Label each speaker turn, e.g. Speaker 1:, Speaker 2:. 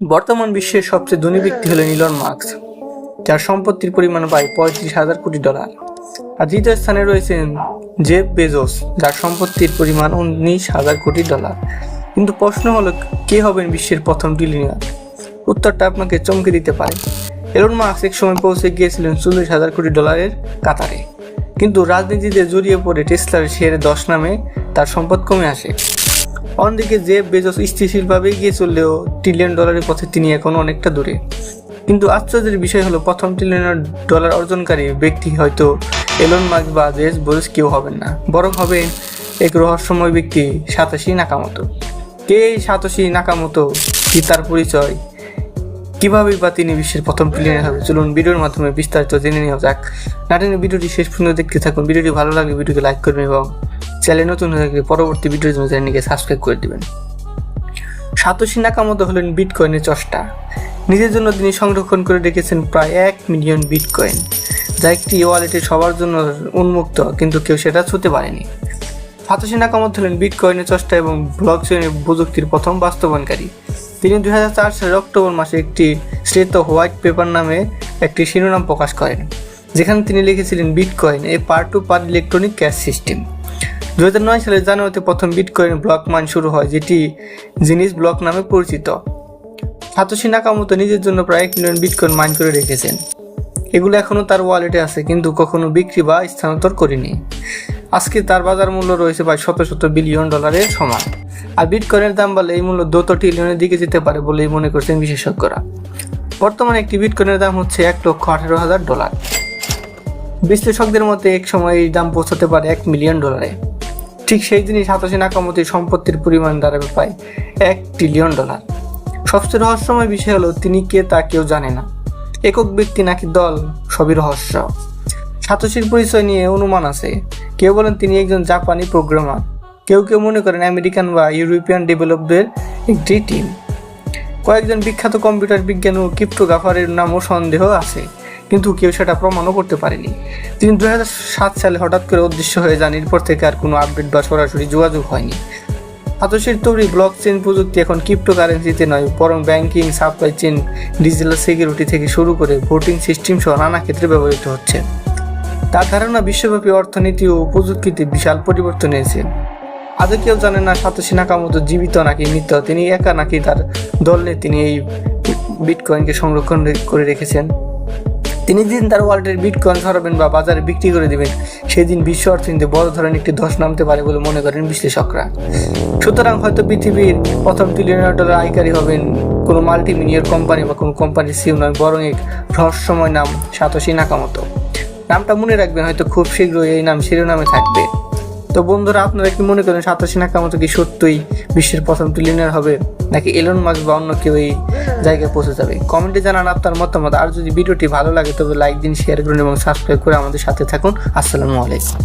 Speaker 1: বর্তমান বিশ্বের সবচেয়ে ধনী ব্যক্তি হলেন ইলন মার্কস যার সম্পত্তির পরিমাণ প্রায় পঁয়ত্রিশ হাজার কোটি ডলার। আর দ্বিতীয় স্থানে রয়েছেন জেফ বেজোস, যার সম্পত্তির পরিমাণ উনিশ হাজার কোটি ডলার। কিন্তু প্রশ্ন হলো, কে হবেন বিশ্বের প্রথম ট্রিলিয়নার উত্তরটা আপনাকে চমকে দিতে পারে। এলন মার্কস এক সময় পৌঁছে গিয়েছিলেন চল্লিশ হাজার কোটি ডলারের কাতারে। কিন্তু রাজনীতিতে জড়িয়ে পড়ে টেসলার শেয়ারে দশ নামে তার সম্পদ কমে আসে। অন্যদিকে জেফ বেজস স্থিতিশীলভাবে এগিয়ে চললেও ট্রিলিয়ন ডলারের পথে তিনি এখন অনেকটা দূরে। কিন্তু আশ্চর্যের বিষয় হলো, প্রথম ট্রিলিয়ন ডলার অর্জনকারী ব্যক্তি হয়তো এলন মার্কস বা জেস বোস কেউ হবেন না। বরং হবে এক রহস্যময় ব্যক্তি, সাতাশি নাকামতো। কে এই সাতোশি নাকামতো? কি তার পরিচয়? কীভাবে বা তিনি বিশ্বের প্রথম ট্রিলিয়ন হবে? চলুন ভিডিওর মাধ্যমে বিস্তারিত জেনে নেওয়া যাক। নাটেন ভিডিওটি শেষ পর্যন্ত দেখতে থাকুন। ভিডিওটি ভালো লাগলে ভিডিওকে লাইক করবেন এবং চ্যানেল নতুন হয়ে গেলে পরবর্তী ভিডিওর জন্য চ্যানেলকে সাবস্ক্রাইব করে দিবেন। সাতোশি নাকামতো হলেন বিটকয়েনের চষ্টা। নিজের জন্য তিনি সংরক্ষণ করে রেখেছেন প্রায় এক মিলিয়ন বিটকয়েন যা একটি ওয়ালেটে সবার জন্য উন্মুক্ত, কিন্তু কেউ সেটা ছুতে পারেনি। সাতোশি নাকামতো হলেন বিটকয়েনের চষ্টা এবং ব্লক চেনের প্রযুক্তির প্রথম বাস্তবায়নকারী তিনি দুই হাজার চার সালের অক্টোবর মাসে একটি শ্রেত হোয়াইট পেপার নামে একটি শিরোনাম প্রকাশ করেন, যেখানে তিনি লিখেছিলেন bitcoin a peer to peer electronic cash system দু সালের জানুয়ারিতে প্রথম বিটকয়েন ব্লক মান শুরু হয়, যেটি জিনিস ব্লক নামে পরিচিত। সাতোশি নাকামতো নিজের জন্য প্রায় এক মিলিয়ন বিটকয়েন মাইন করে রেখেছেন। এগুলো এখনও তার ওয়ালেটে আছে, কিন্তু কখনো বিক্রি বা স্থানান্তর করেনি। আজকে তার বাজার মূল্য রয়েছে প্রায় শত শত বিলিয়ন ডলারের সমান। আর বিটকয়েনের দাম বাড়লে এই মূল্য দ্রুত ট্রিলিয়নের দিকে যেতে পারে বলেই মনে করছেন বিশেষজ্ঞরা। বর্তমানে একটি বিটকয়েনের দাম হচ্ছে এক লক্ষ আঠারো হাজার ডলার বিশ্লেষকদের মতে এক সময় এই দাম পৌঁছাতে পারে এক মিলিয়ন ডলারে ঠিক সেই দিনই সাতাশি নাকামতির সম্পত্তির পরিমাণ দাঁড়াবে প্রায় এক ট্রিলিয়ন ডলার সবচেয়ে রহস্যময় বিষয় হলো, তিনি কে তা কেউ জানে না। একক ব্যক্তি নাকি দল, সবই রহস্য। সাতোশির পরিচয় নিয়ে অনুমান আছে। কেউ বলেন তিনি একজন জাপানি প্রোগ্রামার। কেউ কেউ মনে করেন আমেরিকান বা ইউরোপিয়ান ডেভেলপদের একটি টিম কয়েকজন বিখ্যাত কম্পিউটার বিজ্ঞান ও ক্রিপ্টোগ্রাফারের নামও সন্দেহ আছে। কিন্তু কেউ সেটা প্রমাণও করতে পারেনি। তিনি দু সালে হঠাৎ করে অদৃশ্য হয়ে যান। এরপর থেকে আর কোনো আপডেট বা সরাসরি যোগাযোগ হয়নি। সাতোশির তৈরি ব্লক চেন প্রযুক্তি এখন ক্রিপ্টোকারেন্সিতে নয়, বরং banking, supply chain digital security থেকে শুরু করে ভোটিং সিস্টেম সহ নানা ক্ষেত্রে ব্যবহৃত হচ্ছে। তার ধারণা, বিশ্বব্যাপী অর্থনীতি ও প্রযুক্তিতে বিশাল পরিবর্তন এনেছে। আদৌ কেউ জানে না, সাতোশি নাকামতো জীবিত নাকি মৃত? তিনি একা নাকি তার দল নিয়ে তিনি এই বিটকয়েনকে সংরক্ষণ করে রেখেছেন? তিনি দিন তার ওয়ার্ল্ডের বিটকয়েন সরাবেন বা বাজারে বিক্রি করে দেবেন, সেদিন বিশ্ব অর্থনীতিতে বড় ধরনের একটি ধস নামতে পারে বলে মনে করেন বিশ্লেষকরা। সুতরাং হয়তো পৃথিবীর প্রথম ট্রিলিয়ন ডলার আয়কারী হবেন কোনো মাল্টি মিলিয়ন কোম্পানি বা কোনো কোম্পানির সিও নয়, বরং এক রহস্যময় নাম সাতোশি নাকামতো। নামটা মনে রাখবেন, হয়তো খুব শীঘ্রই এই নাম শিরোনামে থাকবে। তো বন্ধুরা, আপনারা কি মনে করেন সাতাশি নাকামতো কি সত্যই বিশ্বের প্রথম ট্রিলিয়নার হবে? নাকি এলন মার্ক বা অন্য কেউ এই জায়গায় পৌঁছে যাবে? কমেন্টে জানান আপনার মতামত। আর যদি ভিডিওটি ভালো লাগে, তবে লাইক দিন শেয়ার করুন এবং সাবস্ক্রাইব করে আমাদের সাথে থাকুন। আসসালামু আলাইকুম।